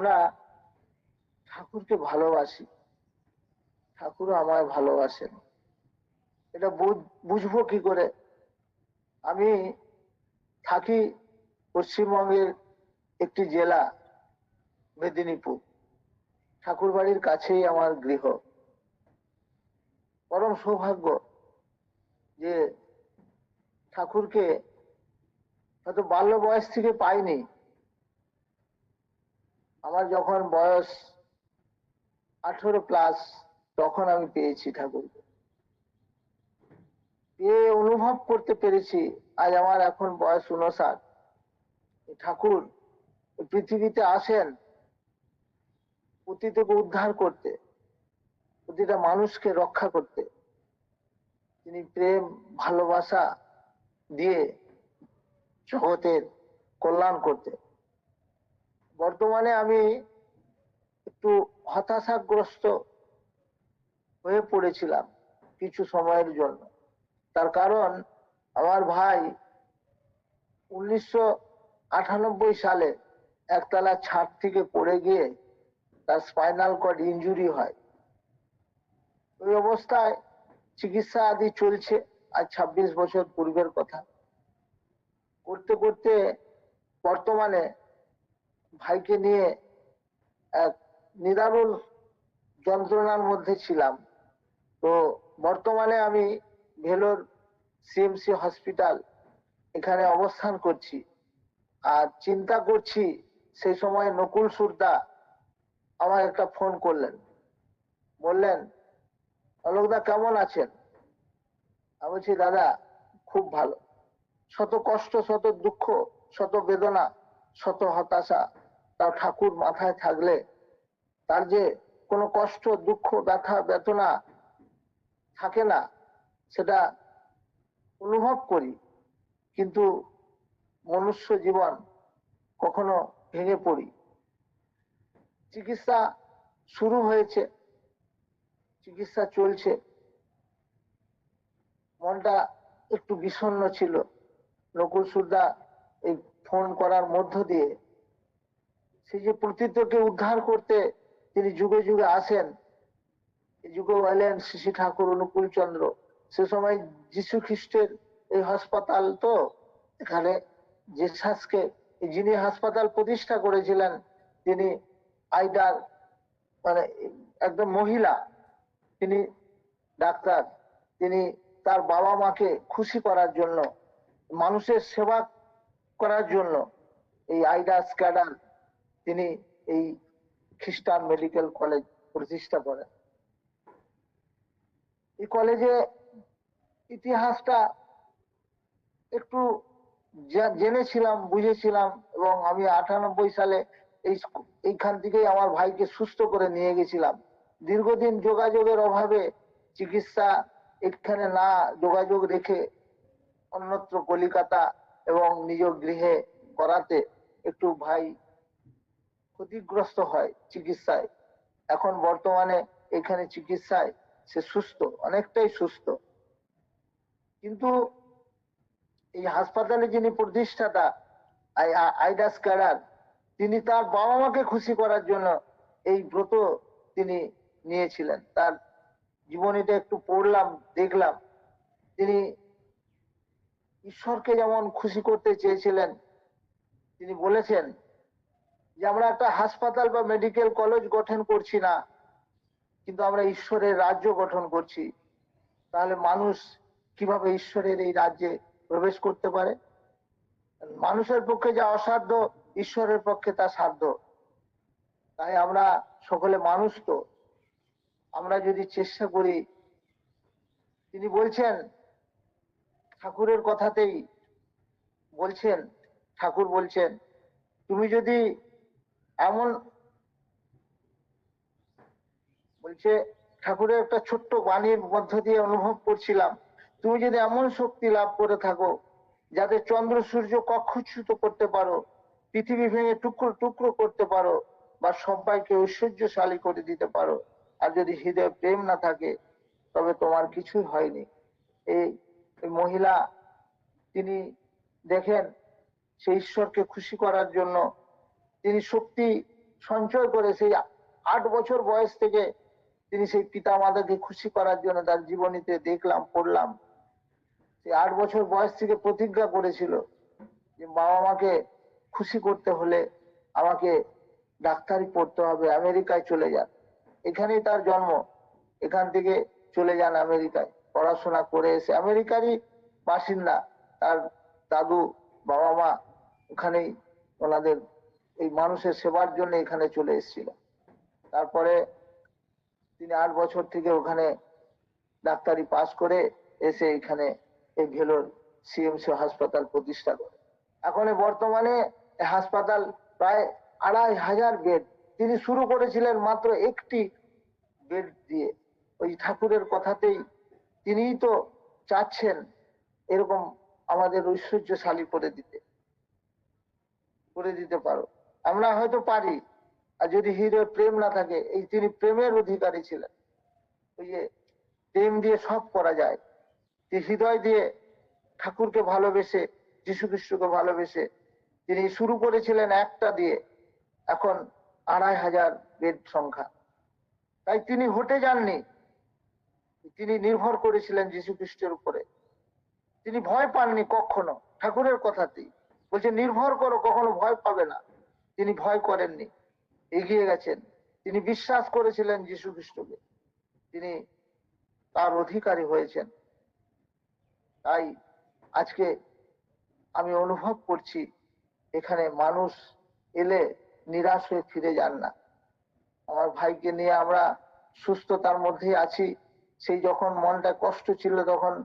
আমরা ঠাকুরকে ভালোবাসি। ঠাকুরও আমায় ভালোবাসেন। এটা বুঝ- বুঝব কি করে? আমি থাকি পশ্চিমবঙ্গের একটি জেলা, মেদিনীপুর। ঠাকুর বাড়ির কাছেই আমার গৃহ। পরম সৌভাগ্য যে ঠাকুরকে হয়তো বাল্য বয়স থেকে পাইনি। আমার যখন বয়স আঠেরো প্লাস তখন আমি পেয়েছি ঠাকুরকে। পেয়ে অনুভব করতে পেরেছি, আজ আমার এখন বয়স উনষাট ঠাকুর পৃথিবীতে আসেন অতীতকে উদ্ধার করতে, প্রতিটা মানুষকে রক্ষা করতে। তিনি প্রেম, ভালোবাসা দিয়ে জগতের কল্যাণ করতে। বর্তমানে আমি একটু হতাশাগ্রস্ত হয়ে পড়েছিলাম কিছু সময়ের জন্য। তার কারণ, আমার ভাই উনিশশো আটানব্বই সালে একতলা ছাদ থেকে পড়ে গিয়ে তার স্পাইনাল কর্ড ইনজুরি হয়। ওই অবস্থায় চিকিৎসা আদি চলছে আর ছাব্বিশ বছর পূর্বের কথা। করতে করতে বর্তমানে ভাইকে নিয়ে এক নিদারুণ যন্ত্রণার মধ্যে ছিলাম। তো বর্তমানে আমি ভেলোর সিএমসি হসপিটাল এখানে অবস্থান করছি। আর চিন্তা করছি, সেই সময় নকুল সুরদা আমার একটা ফোন করলেন। বললেন অলোকদা কেমন আছেন? আমি বলছি, দাদা, খুব ভালো। শত কষ্ট, শত দুঃখ, শত বেদনা, শত হতাশা তার ঠাকুর মাথায় থাকলে তার যে কোনো কষ্ট, দুঃখ, ব্যথা বেতনা থাকে না, সেটা অনুভব করি। কিন্তু মনুষ্য জীবন কখনো ভেঙে পড়ি। চিকিৎসা শুরু হয়েছে, চিকিৎসা চলছে। মনটা একটু বিষণ্ণ ছিল। নকুল সুরদা এই ফোন করার মধ্য দিয়ে সেই যে প্রতীতকে উদ্ধার করতে তিনি যুগে যুগে আসেন যুগে এলেন শ্রী ঠাকুর অনুকূল চন্দ্র। সে সময় যীশু খ্রিস্টের এই হাসপাতাল তো, এখানে জেসাসকে যিনি হাসপাতাল প্রতিষ্ঠা করেছিলেন, তিনি আইডার মানে একদম মহিলা, তিনি ডাক্তার, তিনি তার বাবা মাকে খুশি করার জন্য, মানুষের সেবা করার জন্য এই আইডা স্ক্যাডার তিনি এই খ্রিস্টান মেডিকেল কলেজ প্রতিষ্ঠা করেন। এই কলেজে ইতিহাসটা একটু জেনেছিলাম, বুঝেছিলাম এবং আমি আটানব্বই সালে এই এইখান থেকেই আমার ভাইকে সুস্থ করে নিয়ে গেছিলাম। দীর্ঘদিন যোগাযোগের অভাবে চিকিৎসা এখানে না যোগাযোগ রেখে অন্যত্র কলিকাতা এবং নিজ গৃহে করাতে একটু ভাই ক্ষতিগ্রস্ত হয় চিকিৎসায়। এখন বর্তমানে এখানে চিকিৎসায় সে সুস্থ, অনেকটাই সুস্থ। কিন্তু এই হাসপাতালে যিনি প্রতিষ্ঠাতা, আই- আইডাস ক্যাডার তিনি তার বাবা মাকে খুশি করার জন্য এই ব্রত তিনি নিয়েছিলেন। তার জীবনীটা একটু পড়লাম, দেখলাম। তিনি ঈশ্বরকে যেমন খুশি করতে চেয়েছিলেন, তিনি বলেছেন যে আমরা একটা হাসপাতাল বা মেডিকেল কলেজ গঠন করছি না, কিন্তু আমরা ঈশ্বরের রাজ্য গঠন করছি, তাহলে মানুষ কীভাবে ঈশ্বরের এই রাজ্যে প্রবেশ করতে পারে? মানুষের পক্ষে যা অসাধ্য, ঈশ্বরের পক্ষে তা সাধ্য। তাই আমরা সকলে মানুষ তো। আমরা যদি চেষ্টা করি, তিনি বলছেন, ঠাকুরের কথাতেই বলছেন, ঠাকুর বলছেন, তুমি যদি এমন বলছে, ঠাকুরের একটা ছোট্ট বাণীর মধ্য দিয়ে অনুভব করছিলাম। তুমি যদি এমন শক্তি লাভ করে থাকো, যাতে চন্দ্র, সূর্য কক্ষচ্যুত করতে পারো, পৃথিবী ভেঙে টুকরো টুকরো করতে পারো, বা সবাইকে ঐশ্বর্যশালী করে দিতে পারো। আর যদি হৃদয়ে প্রেম না থাকে, তবে তোমার কিছুই হয়নি। এই মহিলা, তিনি দেখেন সেই ঈশ্বরকে খুশি করার জন্য তিনি শক্তি সঞ্চয় করে সেই আট বছর বয়স থেকে তিনি সেই পিতা মাতাকে খুশি করার জন্য তার জীবনীতে দেখলাম, পড়লাম। সেই আট বছর বয়স থেকে প্রতিজ্ঞা করেছিল যে বাবা মাকে খুশি করতে হলে আমাকে ডাক্তারি পড়তে হবে, আমেরিকায় চলে যান। এখানেই তার জন্ম। এখান থেকে চলে যান আমেরিকায়। পড়াশোনা করে এসে আমেরিকারই বাসিন্দা। তার দাদু, বাবা মা ওখানেই ওনাদের এই মানুষের সেবার জন্য এখানে চলে এসেছিল। তারপরে তিনি আট বছর থেকে ওখানে ডাক্তারি পাশ করে এসে এখানে এই ভেলোর সিএমসি হাসপাতাল প্রতিষ্ঠা করে এখন বর্তমানে হাসপাতাল প্রায় আড়াই হাজার বেড। তিনি শুরু করেছিলেন মাত্র একটি বেড দিয়ে। ওই ঠাকুরের কথাতেই তিনিই তো চাচ্ছেন এরকম আমাদের ঐশ্বর্যশালী করে দিতে করে দিতে পারো। আমরা হয়তো পারি। আর যদি হৃদয়ে প্রেম না থাকে, এই তিনি প্রেমের অধিকারী ছিলেন। ওই যে প্রেম দিয়ে সব করা যায়। যে হৃদয় দিয়ে ঠাকুরকে ভালোবেসে, যীশু খ্রিস্টকে ভালোবেসে তিনি শুরু করেছিলেন একটা দিয়ে, এখন আড়াই হাজার বেড সংখ্যা। তাই তিনি হটে যাননি। তিনি নির্ভর করেছিলেন যীশু খ্রিস্টের উপরে। তিনি ভয় পাননি কখনো। ঠাকুরের কথাতেই। বলছে, নির্ভর করো, কখনো ভয় পাবে না। তিনি ভয় করেননি, এগিয়ে গেছেন। তিনি বিশ্বাস করেছিলেন যীশু খ্রিস্টকে। তিনি তার অধিকারী হয়েছেন। তাই আজকে আমি অনুভব করছি, এখানে মানুষ এলে নিরাশ হয়ে ফিরে যান না। আমার ভাইকে নিয়ে আমরা সুস্থতার মধ্যেই আছি। সেই যখন মনটা কষ্ট ছিল তখন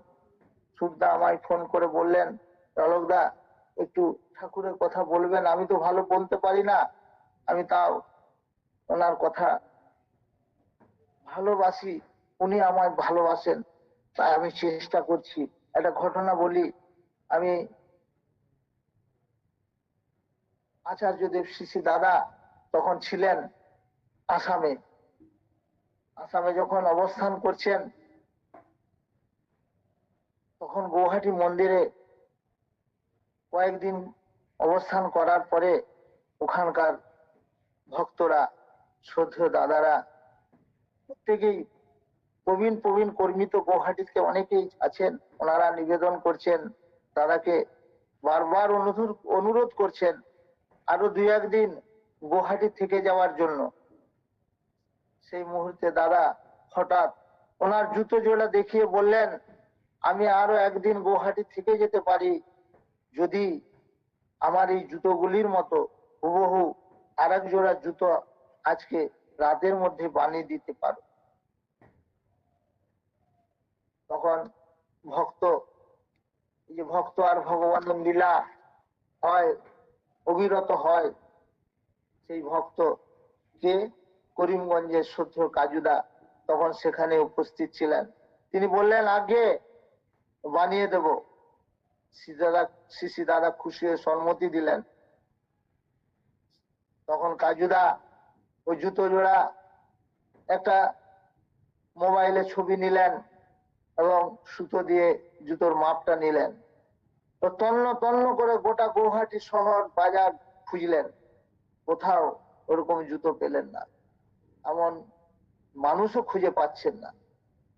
সুরদা আমায় ফোন করে বললেন রলকদা একটু ঠাকুরের কথা বলবেন, আমি তো ভালো বলতে পারি না। আমি তাও ওনার কথা ভালোবাসি, উনি আমায় ভালোবাসেন, তাই আমি চেষ্টা করছি। একটা ঘটনা বলি, আমি আচার্যদেব শিশি দাদা তখন ছিলেন আসামে। আসামে যখন অবস্থান করছেন, তখন গৌহাটি মন্দিরে কয়েকদিন অবস্থান করার পরে ওখানকার ভক্তরা, শ্রদ্ধেয় দাদারা প্রত্যেকেই প্রবীণ প্রবীণ কর্মী তো গৌহাটিতে অনেকেই আছেন, ওনারা নিবেদন করছেন, দাদাকে বারবার অনুরোধ করছেন আরও দুই একদিন গুয়াহাটি থেকে যাওয়ার জন্য। সেই মুহূর্তে দাদা হঠাৎ ওনার জুতো জোড়া দেখিয়ে বললেন, আমি আরও একদিন গুয়াহাটি থেকে যেতে পারি, যদি আমার এই জুতোগুলির মতো হুবহু আর এক জোড়া জুতো আজকে রাতের মধ্যে বানিয়ে দিতে পারো। তখন ভক্ত যে ভক্ত আর ভগবানের লীলা হয়, অবিরত হয়, সেই ভক্ত কে করিমগঞ্জের সত্য কাজুদা তখন সেখানে উপস্থিত ছিলেন। তিনি বললেন, আগে বানিয়ে দেব। শিশি দাদা খুশি হয়ে সম্মতি দিলেন। তখন কাজুদা ওই জুতো জোড়া একটা মোবাইলে ছবি নিলেন এবং সুতো দিয়ে জুতোর মাপটা নিলেন। তো তন্ন তন্ন করে গোটা গৌহাটি শহর বাজার খুঁজলেন। কোথাও ওরকম জুতো পেলেন না। এমন মানুষও খুঁজে পাচ্ছেন না।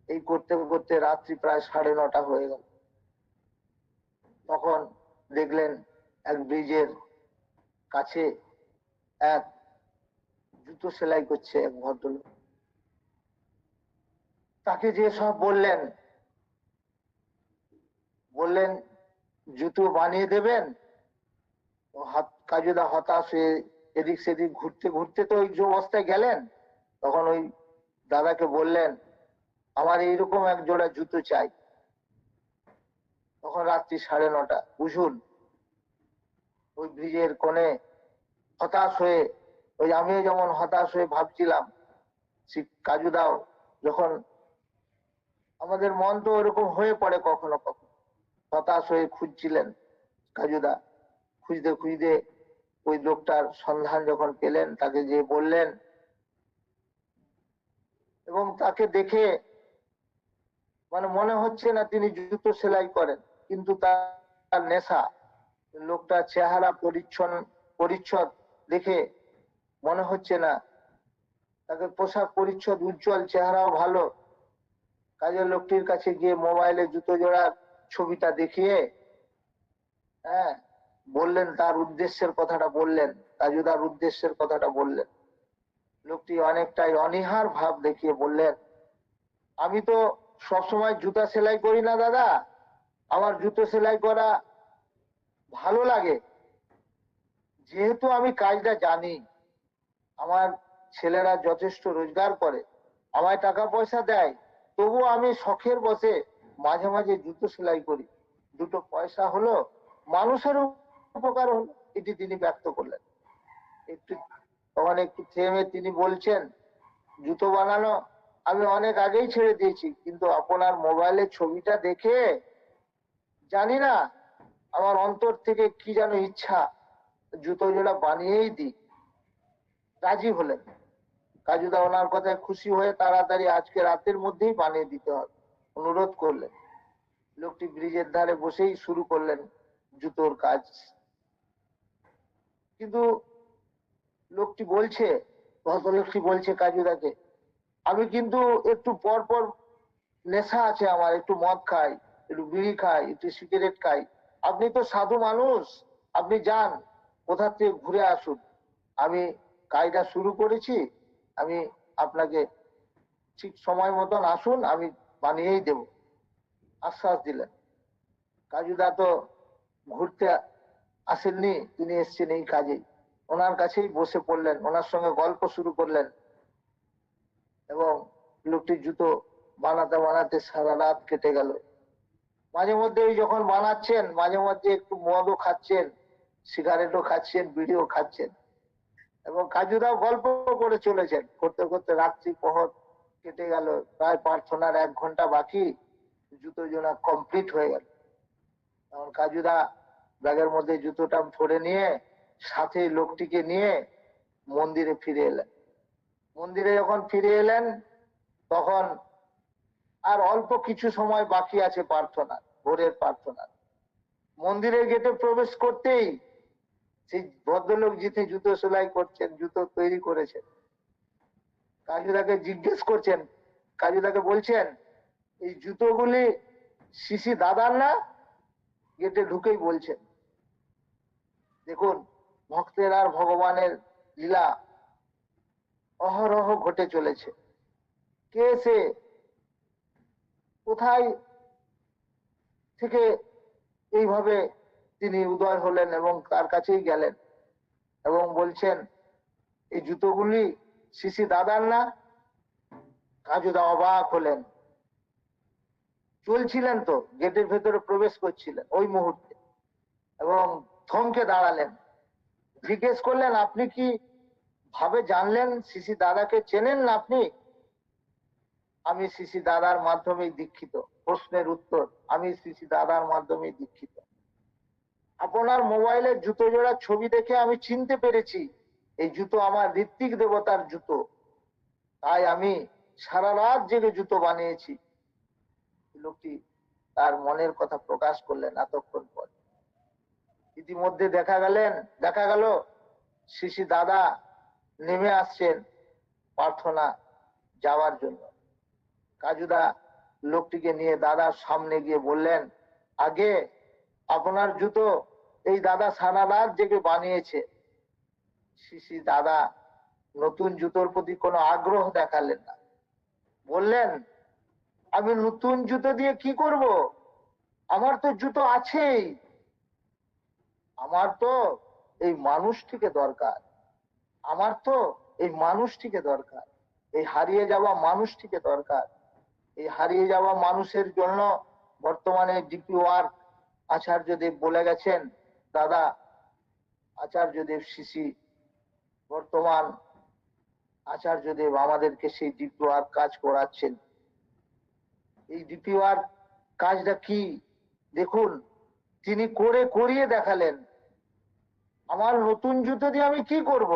এই করতে করতে রাত্রি প্রায় সাড়ে নটা হয়ে গেল। তখন দেখলেন এক ব্রিজের কাছে এক জুতো সেলাই করছে এক ভদ্রলোক। তাকে যে সব বললেন বললেন, জুতো বানিয়ে দেবেন? কাজুদা হতাশ হয়ে এদিক সেদিক ঘুরতে ঘুরতে তো ওই অবস্থায় গেলেন। তখন ওই দাদাকে বললেন, আমার এইরকম এক জোড়া জুতো চাই। তখন রাত্রি সাড়ে নটা বুঝুন ওই ব্রিজের কোণে হতাশ হয়ে, ওই আমিও যেমন হতাশ হয়ে ভাবছিলাম সে কাজুদাও যখন আমাদের মন তো ওরকম হয়ে পড়ে কখনো কখনো। হতাশ হয়ে খুঁজছিলেন কাজুদা খুঁজতে খুঁজতে ওই লোকটার সন্ধান যখন পেলেন, তাকে যে বললেন, এবং তাকে দেখে মানে মনে হচ্ছে না তিনি জুতো সেলাই করেন। কিন্তু তার নেশা। লোকটা চেহারা পরিচ্ছন্ন, পরিচ্ছদ দেখে মনে হচ্ছে না। তাকে পোশাক পরিচ্ছদ, উজ্জ্বল চেহারাও ভালো। কাজের লোকটির কাছে গিয়ে মোবাইলে জুতো জোড়ার ছবিটা দেখিয়ে হ্যাঁ বললেন, তার উদ্দেশ্যের কথাটা বললেন কাজুদার উদ্দেশ্যের কথাটা বললেন। লোকটি অনেকটাই অনীহার ভাব দেখিয়ে বললেন, আমি তো সবসময় জুতা সেলাই করি না, দাদা। আমার জুতো সেলাই করা ভালো লাগে। যেহেতু আমি কাজটা জানি, আমার ছেলেরা যথেষ্ট রোজগার করে, আমায় টাকা পয়সা দেয় তবু আমি শখের বসে মাঝে মাঝে জুতো সেলাই করি। দুটো পয়সা হলো মানুষের উপকার হলো, এটি তিনি ব্যক্ত করলেন। একটু তখন একটু থেমে তিনি বলছেন, জুতো বানানো আমি অনেক আগেই ছেড়ে দিয়েছি, কিন্তু আপনার মোবাইলে ছবিটা দেখে জানি না আমার অন্তর থেকে কি যেন ইচ্ছা, জুতো জোড়া বানিয়েই দিই রাজি হলেন। কাজুদা ওনার কথায় খুশি হয়ে তাড়াতাড়ি আজকে রাতের মধ্যেই বানিয়ে দিতে হবে। অনুরোধ করলেন। লোকটি ব্রিজের ধারে বসেই শুরু করলেন জুতোর কাজ। কিন্তু লোকটি বলছে, ভদ্রলোকটি বলছে কাজুদাকে, আমি কিন্তু একটু পর পর নেশা আছে আমার, একটু মদ খাই। একটু বিড়ি খাই, একটু সিগারেট খাই। আপনি তো সাধু মানুষ, আপনি যান, কোথা থেকে ঘুরে আসুন। আমি কাজটা শুরু করেছি, আমি আপনাকে ঠিক সময় মতন আসুন, আমি বানিয়েই দেব। আশ্বাস দিলেন। কাজুদা তো ঘুরতে আসেননি, তিনি এসছেন এই কাজেই। ওনার কাছেই বসে পড়লেন, ওনার সঙ্গে গল্প শুরু করলেন। এবং লোকটি জুতো বানাতে বানাতে সারা রাত কেটে গেল। মাঝে মধ্যে যখন বানাচ্ছেন মাঝে মধ্যে একটু মদও খাচ্ছেন, সিগারেটও খাচ্ছেন, বিড়িও খাচ্ছেন। এবং কাজুরাও গল্প করে চলেছেন। করতে করতে রাত্রি পহর কেটে গেল, প্রায় প্রার্থনার এক ঘণ্টা বাকি, জুতো জোড়া কমপ্লিট হয়ে গেল। তখন কাজুদা ব্যাগের মধ্যে জুতোটা ভরে নিয়ে, সাথে লোকটিকে নিয়ে মন্দিরে ফিরে এলেন। মন্দিরে যখন ফিরে এলেন, তখন আর অল্প কিছু সময় বাকি আছে প্রার্থনা, ভোরের প্রার্থনা। মন্দিরের গেটে প্রবেশ করতেই সেই ভদ্রলোক যিনি জুতো সেলাই করছেন, জুতো তৈরি করেছেন। কাজুদাকে জিজ্ঞেস করছেন, কাজুদাকে বলছেন, এই জুতোগুলি শিশি দাদার না? গেটে ঢুকেই বলছেন, দেখুন, ভক্তের আর ভগবানের লীলা অহরহ ঘটে চলেছে। কে সে কোথায় থেকে এইভাবে তিনি উদয় হলেন এবং তার কাছেই গেলেন এবং বলছেন, এই জুতোগুলি শিশি দাদার না? কাজুদা অবাক হলেন। চলছিলেন তো, গেটের ভেতরে প্রবেশ করছিলেন ওই মুহূর্তে এবং থমকে দাঁড়ালেন। জিজ্ঞেস করলেন, আপনি কি ভাবে জানলেন শিশি দাদাকে চেনেন না আপনি? আমি শিশি দাদার মাধ্যমেই দীক্ষিত। প্রশ্নের উত্তর, আমি শিশি দাদার মাধ্যমেই দীক্ষিত। আপনার মোবাইলের জুতো জোড়া ছবি দেখে আমি চিনতে পেরেছি, এই জুতো আমার ঋত্বিক দেবতার জুতো। তাই আমি সারা রাত জেগে জুতো বানিয়েছি। লোকটি তার মনের কথা প্রকাশ করলেন এতক্ষণ পর। ইতিমধ্যে দেখা গেলেন, দেখা গেল শিশি দাদা নেমে আসছেন প্রার্থনা যাওয়ার জন্য। কাজুদা লোকটিকে নিয়ে দাদার সামনে গিয়ে বললেন, আগে আপনার জুতো এই দাদা রাত জেগে বানিয়েছে। শিশি দাদা নতুন জুতোর প্রতি কোনো আগ্রহ দেখালেন না। বললেন, আমি নতুন জুতো দিয়ে কি করব? আমার তো জুতো আছেই। আমার তো এই মানুষটিকে দরকার। আমার তো এই মানুষটিকে দরকার। এই হারিয়ে যাওয়া মানুষটিকে দরকার। এই হারিয়ে যাওয়া মানুষের জন্য বর্তমানে ডিপি ওয়ার্ক আচার্যদেব বলে গেছেন। দাদা আচার্যদেব শিশি বর্তমান আচার্যদেব আমাদেরকে সেই ডিপি ওয়ার্ক কাজ করাচ্ছেন। এই ডিপি ওয়ার্ক কাজটা কি? দেখুন, তিনি করে করিয়ে দেখালেন। আমার নতুন জুতো দিয়ে আমি কি করব?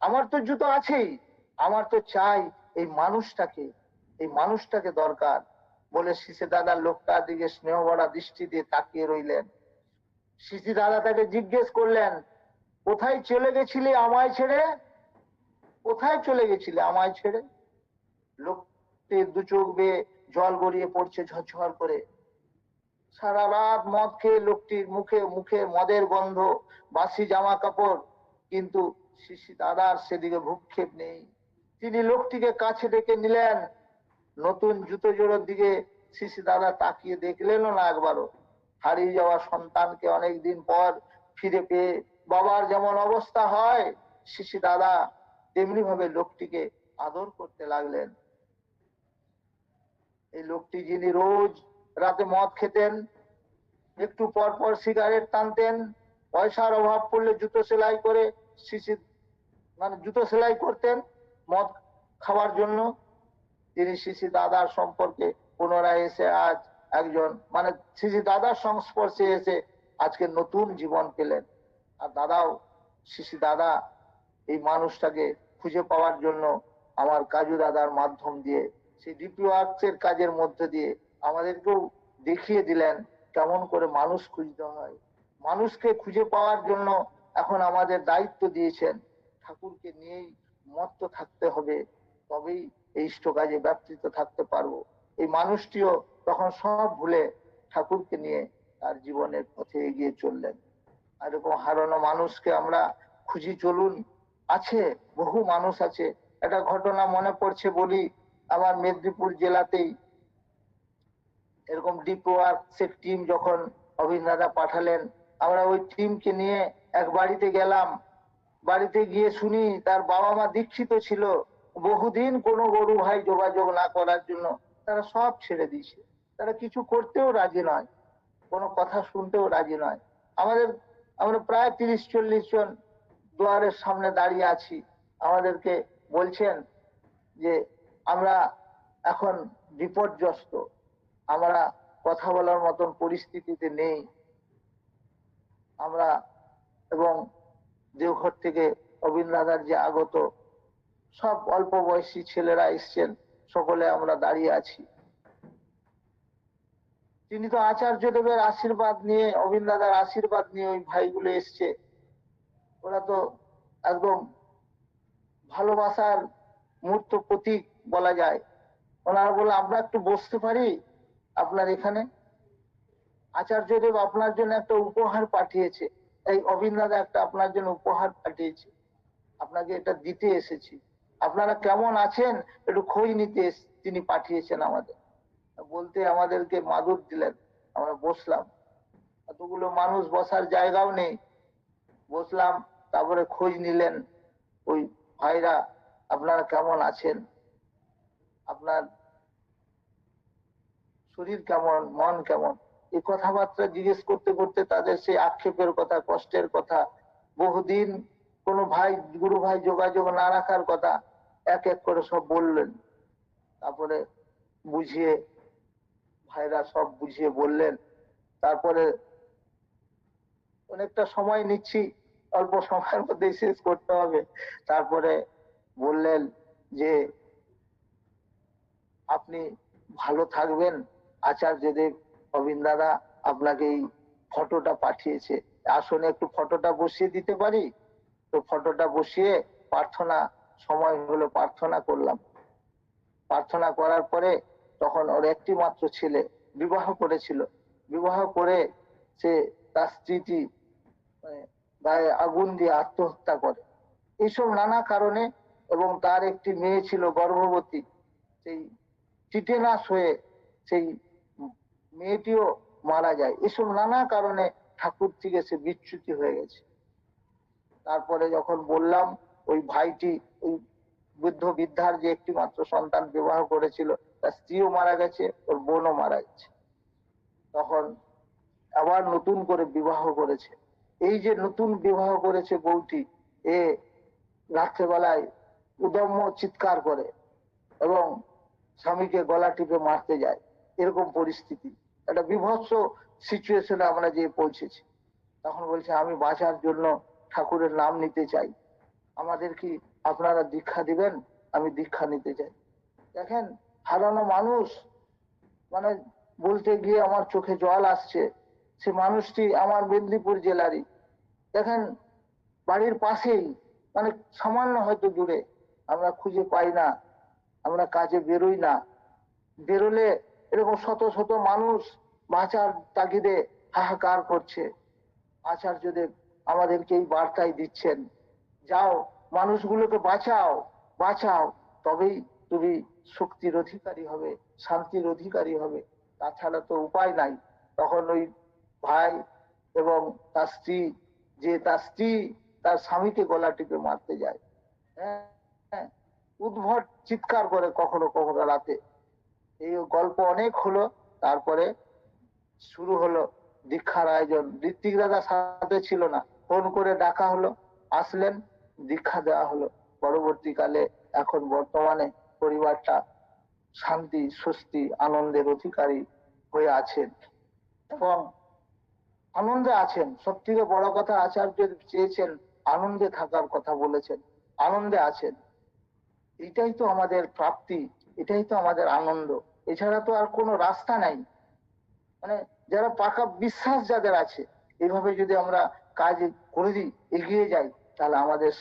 আমার তো জুতো আছেই। আমার তো চাই এই মানুষটাকে এই মানুষটাকে দরকার। বলে শিশে দাদা লোকটার দিকে স্নেহ ভরা দৃষ্টি দিয়ে তাকিয়ে রইলেন। শিশি দাদা তাকে জিজ্ঞেস করলেন, কোথায় চলে গেছিলে আমায় ছেড়ে? কোথায় চলে গেছিলে আমায় ছেড়ে? লোকটির দু চোখ বেয়ে জল গড়িয়ে পড়ছে ঝরঝর করে। সারা রাত মদ খেয়ে লোকটির মুখে মুখে মদের গন্ধ, বাসি জামা কাপড় কিন্তু শিশি দাদার সেদিকে ভূক্ষেপ নেই। তিনি লোকটিকে কাছে ডেকে নিলেন নতুন জুতো জোড়ার দিকে শিশি দাদা তাকিয়ে দেখলেনও না একবারও। হারিয়ে যাওয়া সন্তানকে অনেকদিন পর ফিরে পেয়ে বাবার যেমন অবস্থা হয়, শিশি দাদা তেমনি ভাবে লোকটিকে আদর করতে লাগলেন। এই লোকটি যিনি রোজ রাতে মদ খেতেন, একটু পর পর সিগারেট টানতেন, পয়সার অভাব পড়লে জুতো সেলাই করে শিশি মানে জুতো সেলাই করতেন মদ খাওয়ার জন্য। তিনি শিশি দাদার সম্পর্কে পুনরায় এসে আজ একজন মানে শিশি দাদার সংস্পর্শে এসে আজকে নতুন জীবন পেলেন। আর দাদাও, শিশি দাদা এই মানুষটাকে খুঁজে পাওয়ার জন্য আমার কাজু দাদার মাধ্যম দিয়ে, সেই ডিপি ওয়ার্কসের কাজের মধ্যে দিয়ে আমাদেরকেও দেখিয়ে দিলেন কেমন করে মানুষ খুঁজতে হয়। মানুষকে খুঁজে পাওয়ার জন্য এখন আমাদের দায়িত্ব দিয়েছেন। ঠাকুরকে নিয়েই মত্ত থাকতে হবে, তবেই ইষ্ট কাজে ব্যাপৃত থাকতে পারব। এই মানুষটিও তখন সব ভুলে ঠাকুরকে নিয়ে তার জীবনের পথে এগিয়ে চললেন। এরকম হারানো মানুষকে আমরা খুঁজি চলুন। আছে, বহু মানুষ আছে। একটা ঘটনা মনে পড়ছে বলি, আমার মেদিনীপুর জেলাতেই এরকম ডিপো ওয়ার্কসের টিম যখন অভিনেতা পাঠালেন, আমরা ওই টিমকে নিয়ে এক বাড়িতে গেলাম। বাড়িতে গিয়ে শুনি তার বাবা মা দীক্ষিত ছিল। বহুদিন কোনো গরু ভাই যোগাযোগ না করার জন্য তারা সব ছেড়ে দিয়েছে। তারা কিছু করতেও রাজি নয়, কোনো কথা শুনতেও রাজি নয়। আমাদের, আমরা প্রায় তিরিশ, চল্লিশ জন দুয়ারের সামনে দাঁড়িয়ে আছি। আমাদেরকে বলছেন যে, আমরা এখন বিপর্যস্ত। আমরা কথা বলার মতন পরিস্থিতিতে নেই। আমরা এবং দেওঘর থেকে অবিন্দাদার যে আগত সব অল্প বয়সী ছেলেরা এসছেন, সকলে আমরা দাঁড়িয়ে আছি। তিনি তো আচার্য দেবের আশীর্বাদ নিয়ে অবিন্দাদার আশীর্বাদ নিয়ে ওই ভাইগুলো এসছে। ওরা তো একদম ভালোবাসার মূর্ত প্রতীক বলা যায়। ওনারা বলে, আমরা একটু বসতে পারি আপনার এখানে? আচার্যদেব আপনার জন্য একটা উপহার পাঠিয়েছে। এই অবিন্দাদা একটা আপনার জন্য উপহার পাঠিয়েছে। আপনাকে এটা দিতে এসেছি। আপনারা কেমন আছেন? একটু খোঁজ নিতে তিনি পাঠিয়েছেন আমাদের। বলতে আমাদেরকে মাদুর দিলেন। আমরা বসলাম। এতগুলো মানুষ বসার জায়গাও নেই। বসলাম, তারপরে খোঁজ নিলেন। ওই ভাইরা, আপনারা কেমন আছেন? আপনার শরীর কেমন? মন কেমন? এই কথাবার্তা জিজ্ঞেস করতে করতে তাদের সেই আক্ষেপের কথা, কষ্টের কথা বহুদিন কোনো ভাই, গুরু ভাই যোগাযোগ না রাখার কথা এক এক করে সব বললেন। তারপরে বুঝিয়ে, ভাইরা সব বুঝিয়ে বললেন। তারপরে অনেকটা সময় নিচ্ছি, অল্প সময়ের মধ্যে শেষ করতে হবে। তারপরে বললেন যে, আপনি ভালো থাকবেন। আচার্যদেব অবিন্দাদা আপনাকে এই ফটোটা পাঠিয়েছে। আসনে একটু ফটোটা বসিয়ে দিতে পারি? তো ফটোটা বসিয়ে প্রার্থনা সময় হলো প্রার্থনা করলাম। প্রার্থনা করার পরে তখন ওর একটি মাত্র ছেলে বিবাহ করেছিল। বিবাহ করে সে তার স্ত্রীটি মানে, গায়ে আগুন দিয়ে আত্মহত্যা করে। এইসব নানা কারণে এবং তার একটি মেয়ে ছিল গর্ভবতী সেই চিটেনাস হয়ে সেই মেয়েটিও মারা যায়। এসব নানা কারণে ঠাকুর থেকে সে বিচ্যুতি হয়ে গেছে। তারপরে যখন বললাম, ওই ভাইটি, ওই বৃদ্ধ বৃদ্ধার যে একটি মাত্র সন্তান বিবাহ করেছিল, তার স্ত্রীও মারা গেছে, ওর বোনও মারা গেছে। তখন আবার নতুন করে বিবাহ করেছে। এই যে নতুন বিবাহ করেছে বউটি, এ রাত্রেবেলায় উদম্য চিৎকার করে এবং স্বামীকে গলা টিপে মারতে যায়। এরকম পরিস্থিতি। একটা বিভৎস সিচুয়েশনে আমরা যে পৌঁছেছি। তখন বলছে, আমি বাঁচার জন্য ঠাকুরের নাম নিতে চাই। আমাদের কি আপনারা দীক্ষা দিবেন? আমি দীক্ষা নিতে চাই। দেখেন, হারানো মানুষ মানে বলতে গিয়ে আমার চোখে জল আসছে, সে মানুষটি আমার মেদিনীপুর জেলারই। দেখেন, বাড়ির পাশেই মানে সামান্য হয়তো দূরে, আমরা খুঁজে পাই না, আমরা কাজে বেরোই না। বেরোলে এরকম শত শত মানুষ বাঁচার তাগিদে হাহাকার করছে। আচার্যদেব আমাদেরকে এই বার্তাই দিচ্ছেন, যাও, মানুষগুলোকে বাঁচাও বাঁচাও, তবেই তুমি শক্তির অধিকারী হবে, শান্তির অধিকারী হবে। তাছাড়া তো উপায় নাই। তখন ওই ভাই এবং তার স্ত্রী, যে তার স্ত্রী তার স্বামীকে গলা টিপে মারতে যায়। হ্যাঁ উদ্ভট চিৎকার করে কখনো কখনো রাতে। এই গল্প অনেক হলো, তারপরে শুরু হলো দীক্ষার আয়োজন। ঋত্বিক দাদা সাথে ছিল না। ফোন করে ডাকা হলো, আসলেন, দীক্ষা দেওয়া হলো। পরবর্তীকালে এখন বর্তমানে পরিবারটা শান্তি, স্বস্তি, আনন্দের অধিকারী হয়ে আছেন। এবং আনন্দে আছেন। সব থেকে বড় কথা আচার্য চেয়েছেন, আনন্দে থাকার কথা বলেছেন, আনন্দে আছেন। এটাই তো আমাদের প্রাপ্তি, এটাই তো আমাদের আনন্দ। এছাড়া তো আর কোনো রাস্তা নাই। মানে যারা পাকা বিশ্বাস যাদের আছে এইভাবে যদি আমরা কাজ করে দিই, এগিয়ে যাই, তাহলে আমাদের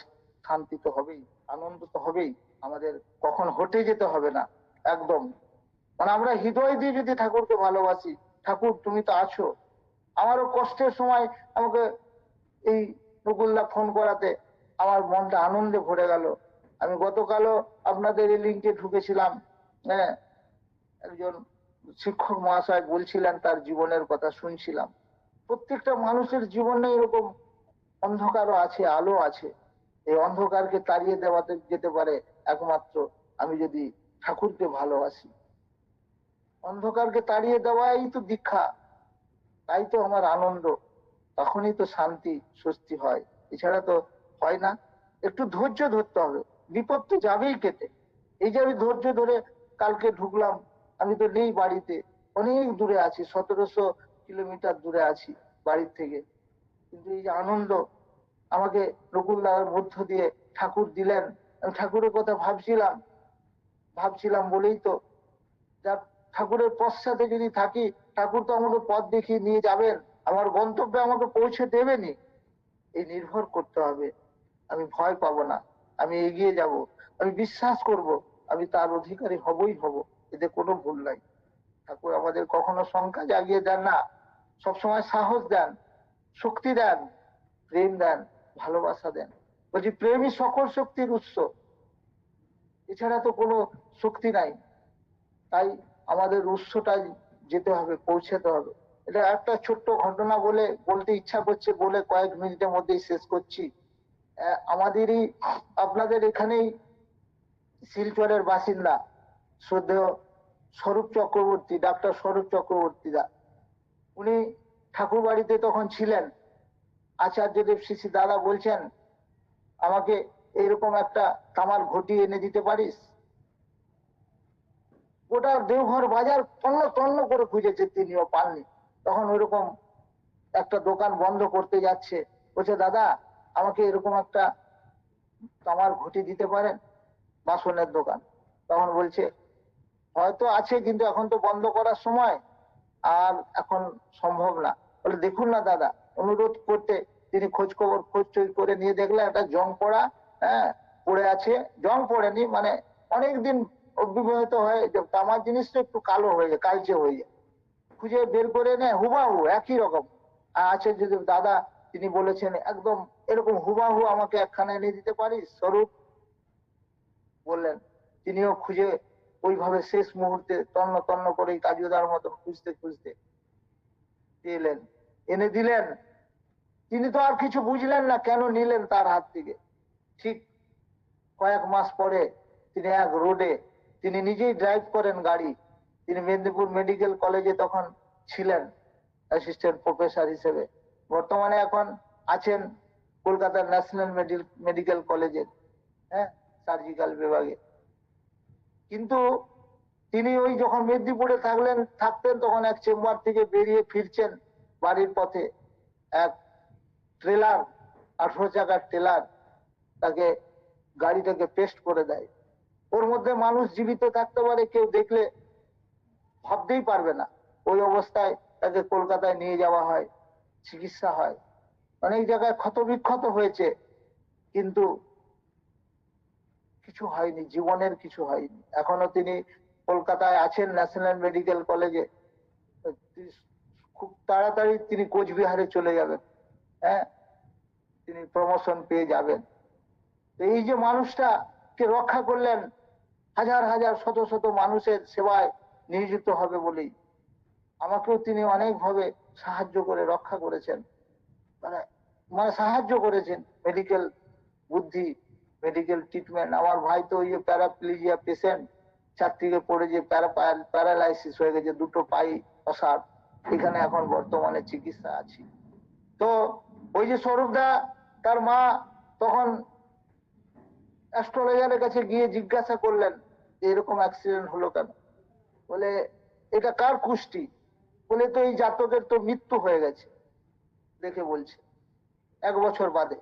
শান্তি তো হবেই, আনন্দ তো হবেই, আমাদের কখন হটে যেতে হবে না, একদম। মানে আমরা হৃদয় দিয়ে যদি ঠাকুরকে ভালোবাসি, ঠাকুর তুমি তো আছো, আমারও কষ্টের সময় আমাকে এই নকুল্লা ফোন করাতে, আমার মনটা আনন্দে ভরে গেল। আমি গতকালও আপনাদের এই লিঙ্কে ঢুকেছিলাম হ্যাঁ একজন শিক্ষক মহাশয় বলছিলেন, তার জীবনের কথা শুনছিলাম। প্রত্যেকটা মানুষের জীবনে এরকম অন্ধকারও আছে, আলো আছে। এই অন্ধকারকে তাড়িয়ে দেওয়াতে যেতে পারে একমাত্র আমি যদি ঠাকুরকে ভালোবাসি। অন্ধকারকে তাড়িয়ে দেওয়াই তো দীক্ষা, তাই তো আমার আনন্দ, তখনই তো শান্তি, স্বস্তি হয়। এছাড়া তো হয় না। একটু ধৈর্য ধরতে হবে। বিপদ তো যাবেই কেটে। এই যে আমি ধৈর্য ধরে কালকে ঢুকলাম, আমি তো নেই বাড়িতে, অনেক দূরে আছি, সতেরোশো কিলোমিটার দূরে আছি, বাড়ির থেকে। কিন্তু এই যে আনন্দ আমাকে রকুল্লার মধ্য দিয়ে ঠাকুর দিলেন, আমি ঠাকুরের কথা ভাবছিলাম ভাবছিলাম বলেই তো, যা ঠাকুরের পশ্চাতে যদি থাকি, ঠাকুর তো আমাকে পথ দেখিয়ে নিয়ে যাবেন, আমার গন্তব্যে আমাকে পৌঁছে দেবেনি এই নির্ভর করতে হবে। আমি ভয় পাবো না, আমি এগিয়ে যাব, আমি বিশ্বাস করব, আমি তার অধিকারী হবই হব, এতে কোনো ভুল নাই। ঠাকুর আমাদের কখনো সংখ্যা জাগিয়ে দেন না। সবসময় সাহস দেন, শক্তি দেন, প্রেম দেন, ভালোবাসা দেন। বলছি প্রেমই সকল শক্তির উৎস। এছাড়া তো কোনো শক্তি নাই। তাই আমাদের উৎসটাই যেতে হবে, পৌঁছাতে হবে। এটা একটা ছোট্ট ঘটনা বলে বলতে ইচ্ছা করছে বলে কয়েক মিনিটের মধ্যেই শেষ করছি। আমাদেরই, আপনাদের এখানেই শিলচরের বাসিন্দা, শ্রদ্ধেয় স্বরূপ চক্রবর্তী, ডাক্তার স্বরূপ চক্রবর্তী দা। উনি ঠাকুর বাড়িতে তখন ছিলেন। আচার্যদেব শিশি দাদা বলছেন, আমাকে এরকম একটা তামার ঘটি এনে দিতে পারিস? গোটা দেওঘর বাজার তন্ন তন্ন করে খুঁজেছে তিনিও পাননি। তখন ওইরকম একটা দোকান বন্ধ করতে যাচ্ছে। বলছে, দাদা, আমাকে এরকম একটা তামার ঘটি দিতে পারেন? বাসনের দোকান? তখন বলছে হয়তো আছে, কিন্তু এখন তো বন্ধ করার সময়, আর এখন সম্ভব না। বলে, দেখুন না দাদা, অনুরোধ করতে। তিনি খোঁজ খবর, খোঁজ করে নিয়ে দেখলেন, একটা জং পড়া হ্যাঁ পড়ে আছে। জং পড়েনি মানে অনেকদিন অবিবাহিত হয়ে তামার জিনিসটা একটু কালো হয়ে যায়, কালচে হয়ে যায়। খুঁজে বের করে নেয় হুবাহু, একই রকম। আছে যদি দাদা, তিনি বলেছেন, একদম এরকম হুবাহু আমাকে একখানা এনে দিতে পারিস, স্বরূপ? বললেন। তিনিও খুঁজে ওইভাবে শেষ মুহূর্তে তন্ন তন্ন করে কাজুদার মতন খুঁজতে খুঁজতে এলেন। এনে দিলেন, তিনি তো আর কিছু বুঝলেন না, কেন নিলেন তার হাত থেকে? ঠিক কয়েক মাস পরে তিনি এক রোডে, তিনি নিজেই ড্রাইভ করেন গাড়ি। তিনি মেদিনীপুর মেডিকেল কলেজে তখন ছিলেন অ্যাসিস্ট্যান্ট প্রফেসর হিসেবে। বর্তমানে এখন আছেন কলকাতার ন্যাশনাল মেডিকেল কলেজের হ্যাঁ সার্জিক্যাল বিভাগে। কিন্তু তিনি ওই যখন মেদিনীপুরে থাকলেন, থাকতেন তখন এক চেম্বার থেকে বেরিয়ে ফিরছেন বাড়ির পথে। এক ট্রেলার, আঠারো চাকার ট্রেলার তাকে গাড়িটাকে পেস্ট করে দেয়। ওর মধ্যে মানুষ জীবিত থাকতে পারে, কেউ দেখলে ভাবতেই পারবে না। ওই অবস্থায় তাকে কলকাতায় নিয়ে যাওয়া হয়, চিকিৎসা হয়। অনেক জায়গায় ক্ষত বিক্ষত হয়েছে। কিন্তু কিছু হয়নি, জীবনের কিছু হয়নি। এখনও তিনি কলকাতায় আছেন, ন্যাশনাল মেডিকেল কলেজে। খুব তাড়াতাড়ি তিনি কোচবিহারে চলে যাবেন। হ্যাঁ? তিনি প্রমোশন পেয়ে যাবেন। এই যে মানুষটাকে রক্ষা করলেন, হাজার হাজার, শত শত মানুষের সেবায় নিয়োজিত হবে বলেই। আমাকেও তিনি অনেকভাবে সাহায্য করে, রক্ষা করেছেন। মানে মানে সাহায্য করেছেন। মেডিকেল বুদ্ধি মেডিকেল ট্রিটমেন্ট আমার ভাই তো ওই প্যারাপ্লিজিয়া পেশেন্ট চারদিকে পড়ে যে প্যারালাইসিস হয়ে গেছে, দুটো পাই অসার। এখানে এখন বর্তমানে চিকিৎসা আছি। তো ওই যে স্বরূপদা তার মা তখন অ্যাস্ট্রোলজারের কাছে গিয়ে জিজ্ঞাসা করলেন, যে এরকম অ্যাক্সিডেন্ট হলো কেন? বলে, এটা কার কুষ্টি? বলে, তো এই জাতকের তো মৃত্যু হয়ে গেছে। দেখে বলছে, এক বছর বাদে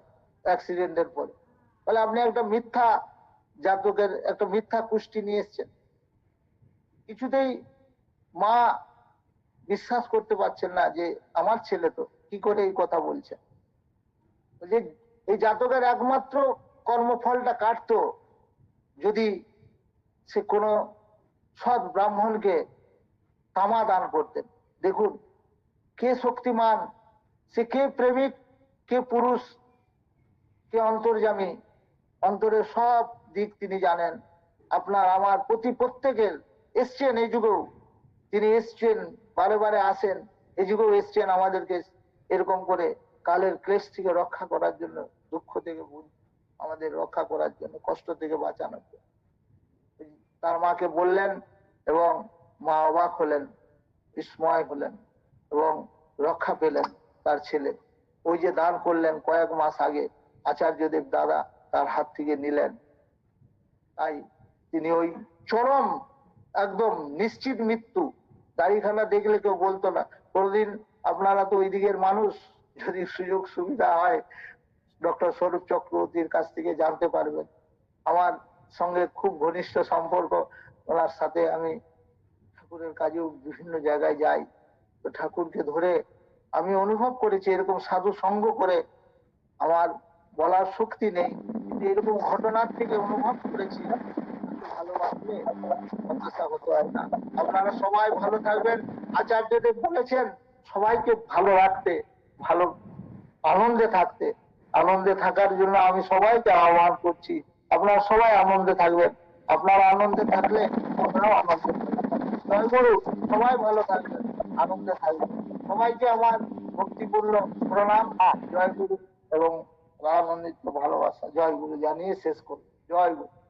অ্যাক্সিডেন্টের পরে। বলে আপনি একটা মিথ্যা জাতকের, একটা মিথ্যা কুষ্টি নিয়ে এসছেন। কিছুতেই মা বিশ্বাস করতে পারছেন না যে আমার ছেলে তো কি করে এই কথা বলছে। যে এই জাতকের একমাত্র কর্মফলটা কাটতো যদি সে কোনো সৎ ব্রাহ্মণকে তামা দান করতেন। দেখুন, কে শক্তিমান, সে কে প্রেমিক, কে পুরুষ, কে অন্তর্জামী অন্তরের সব দিক তিনি জানেন। আপনার, আমার প্রতি প্রত্যেকের এসছেন এই যুগেও। তিনি এসছেন, বারে বারে আসেন, এই যুগেও এসছেন আমাদেরকে এরকম করে কালের ক্লেশ থেকে রক্ষা করার জন্য, দুঃখ থেকে আমাদের রক্ষা করার জন্য, কষ্ট থেকে বাঁচানোর জন্য। তার মাকে বললেন এবং মা অবাক হলেন, বিস্ময় হলেন এবং রক্ষা পেলেন তার ছেলে। ওই যে দান করলেন কয়েক মাস আগে আচার্যদেব দাদা তার হাত থেকে নিলেন। তাই তিনি ওই চরম, একদম নিশ্চিত মৃত্যু। দাড়িখানা দেখলে কেউ বলতো না, কোনদিন আপনারা তো ওই দিকের মানুষ, যদি সুযোগ সুবিধা হয়, ডক্টর স্বরূপ চক্রবর্তীর কাছ থেকে জানতে পারবেন। আমার সঙ্গে খুব ঘনিষ্ঠ সম্পর্ক, ওনার সাথে আমি ঠাকুরের কাজেও বিভিন্ন জায়গায় যাই। তো ঠাকুরকে ধরে আমি অনুভব করেছি, এরকম সাধু সঙ্গ করে আমার বলার শক্তি নেই। কিন্তু এরকম ঘটনার থেকে অনুভব করেছি ভালোবাসলে হতাশা হতে হয় না। আপনারা সবাই ভালো থাকবেন। আচার্যদেব বলেছেন সবাইকে ভালো রাখতে ভালো আনন্দে থাকতে। আনন্দে থাকার জন্য আমি সবাইকে আহ্বান করছি আপনারা সবাই আনন্দে থাকবেন। আপনারা আনন্দে থাকলে আমরাও আনন্দে সবাই ভালো থাকবেন আনন্দে থাকবেন। সবাইকে আমার ভক্তিপূর্ণ প্রণাম। জয় গুরু। এবং রামানন্দিত ভালোবাসা। জয় গুরু জানিয়ে শেষ করুন জয় গুরু।